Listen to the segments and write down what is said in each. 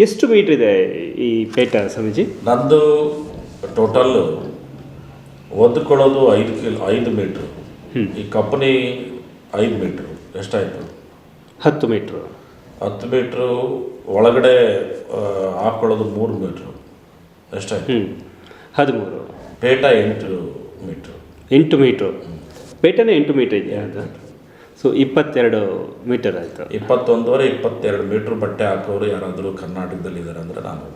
ಎಷ್ಟು ಮೀಟರ್ ಇದೆ ಈ ಪೇಟ ಸ್ವಾಮೀಜಿ? ನಂದು ಟೋಟಲ್ ಒದ್ಕೊಳ್ಳೋದು ಐದು ಕಿಲೋ ಐದು ಮೀಟ್ರು. ಈ ಕಂಪನಿ ಐದು ಮೀಟ್ರು ಎಷ್ಟಾಯಿತು? ಹತ್ತು ಮೀಟ್ರು. ಹತ್ತು ಮೀಟ್ರು ಒಳಗಡೆ ಹಾಕೊಳ್ಳೋದು ಹಾಕ್ಕೊಳ್ಳೋದು ಮೂರು ಮೀಟ್ರು. ಎಷ್ಟಾಯಿತು? ಹ್ಞೂ ಹದಿಮೂರು. ಪೇಟ ಎಂಟು ಮೀಟ್ರು. ಎಂಟು ಮೀಟ್ರು. ಪೇಟನೇ ಎಂಟು ಮೀಟ್ರ್ ಇದೆಯಾ ಅದು? ಸೊ ಇಪ್ಪತ್ತೆರಡು ಮೀಟರ್ ಆಯಿತು. ಇಪ್ಪತ್ತೊಂದುವರೆ ಇಪ್ಪತ್ತೆರಡು ಮೀಟ್ರ್ ಬಟ್ಟೆ ಹಾಕೋರು ಯಾರಾದರೂ ಕರ್ನಾಟಕದಲ್ಲಿ ಇದ್ದಾರೆ ಅಂದರೆ ನಾನು.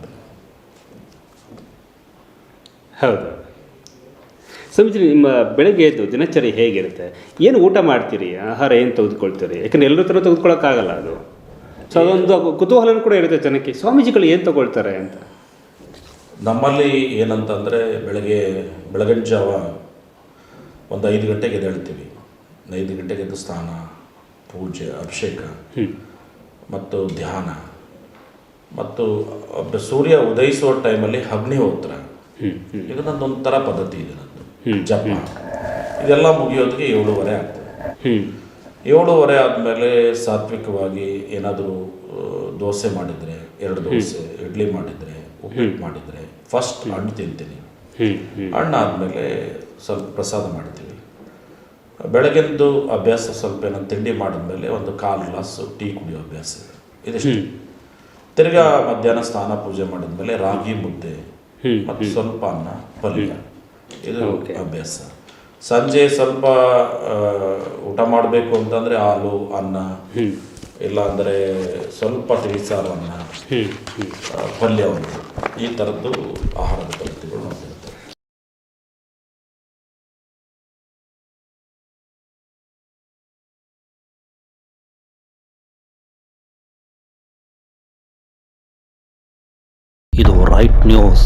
ಹೌದು. ಸ್ವಾಮೀಜಿ ನಿಮ್ಮ ಬೆಳಗ್ಗೆ ಎದ್ದು ದಿನಚರಿ ಹೇಗಿರುತ್ತೆ? ಏನು ಊಟ ಮಾಡ್ತೀರಿ? ಆಹಾರ ಏನು ತೆಗೆದುಕೊಳ್ತೀರಿ? ಯಾಕಂದ್ರೆ ಎಲ್ಲರ ಥರ ತೆಗೆದುಕೊಳ್ಳೋಕ್ಕಾಗಲ್ಲ ಅದು. ಸೊ ಅದೊಂದು ಕುತೂಹಲನೂ ಕೂಡ ಇರುತ್ತೆ ಜನಕ್ಕೆ. ಸ್ವಾಮೀಜಿಗಳು ಏನು ತಗೊಳ್ತಾರೆ ಅಂತ? ನಮ್ಮಲ್ಲಿ ಏನಂತಂದರೆ ಬೆಳಗ್ಗೆ ಬೆಳಗಿನ ಜಾವ ಒಂದು ಐದು ಗಂಟೆಗೆ ಎದ್ದೇಳ್ತೀವಿ. ಐದು ಗಂಟೆಗೆ ಎದ್ದು ಸ್ನಾನ ಪೂಜೆ ಅಭಿಷೇಕ ಮತ್ತು ಧ್ಯಾನ ಮತ್ತು ಸೂರ್ಯ ಉದಯಿಸುವ ಟೈಮಲ್ಲಿ ಅಗ್ನಿಹೋತ್ರ ಇದು ನನ್ನೊಂಥರ ಪದ್ಧತಿ ಇದೆ ನಂದು. ಜಪ. ಇದೆಲ್ಲ ಮುಗಿಯೋದಕ್ಕೆ ಏಳುವರೆ ಆಗ್ತದೆ. ಏಳುವರೆ ಆದಮೇಲೆ ಸಾತ್ವಿಕವಾಗಿ ಏನಾದರೂ ದೋಸೆ ಮಾಡಿದರೆ ಎರಡು ದೋಸೆ ಇಡ್ಲಿ ಮಾಡಿದರೆ ಉಪ್ಪಿಟ್ಟು ಮಾಡಿದರೆ ಫಸ್ಟ್ ಹಣ್ಣು ತಿಂತೀನಿ. ಹಣ್ಣಾದಮೇಲೆ ಹ್ಞೂ ಹಣ್ಣು ಆದಮೇಲೆ ಸ್ವಲ್ಪ ಪ್ರಸಾದ ಮಾಡ್ತೀವಿ. ಬೆಳಗಿಂದು ಅಭ್ಯಾಸ ಸ್ವಲ್ಪ ಏನೋ ತಿಂಡಿ ಮಾಡಿದ್ಮೇಲೆ ಒಂದು ಕಾಲು ಗ್ಲಾಸು ಟೀ ಕುಡಿಯೋ ಅಭ್ಯಾಸ ಇದೆ. ಇದಿಷ್ಟು. ತಿರ್ಗಾ ಮಧ್ಯಾಹ್ನ ಸ್ನಾನ ಪೂಜೆ ಮಾಡಿದ್ಮೇಲೆ ರಾಗಿ ಮುದ್ದೆ ಮತ್ತು ಸ್ವಲ್ಪ ಅನ್ನ ಪಲ್ಯ. ಇದು. ಅಭ್ಯಾಸ. ಸಂಜೆ ಸ್ವಲ್ಪ ಊಟ ಮಾಡಬೇಕು ಅಂತಂದರೆ ಹಾಲು ಅನ್ನ ಇಲ್ಲಾಂದರೆ ಇಲ್ಲ ಅಂದರೆ ಸ್ವಲ್ಪ ತಿಳಿಸಾರು ಅನ್ನ ಪಲ್ಯ ಒಂದು. ಈ ಥರದ್ದು ಆಹಾರದ ಇದು ರೈಟ್ ನ್ಯೂಸ್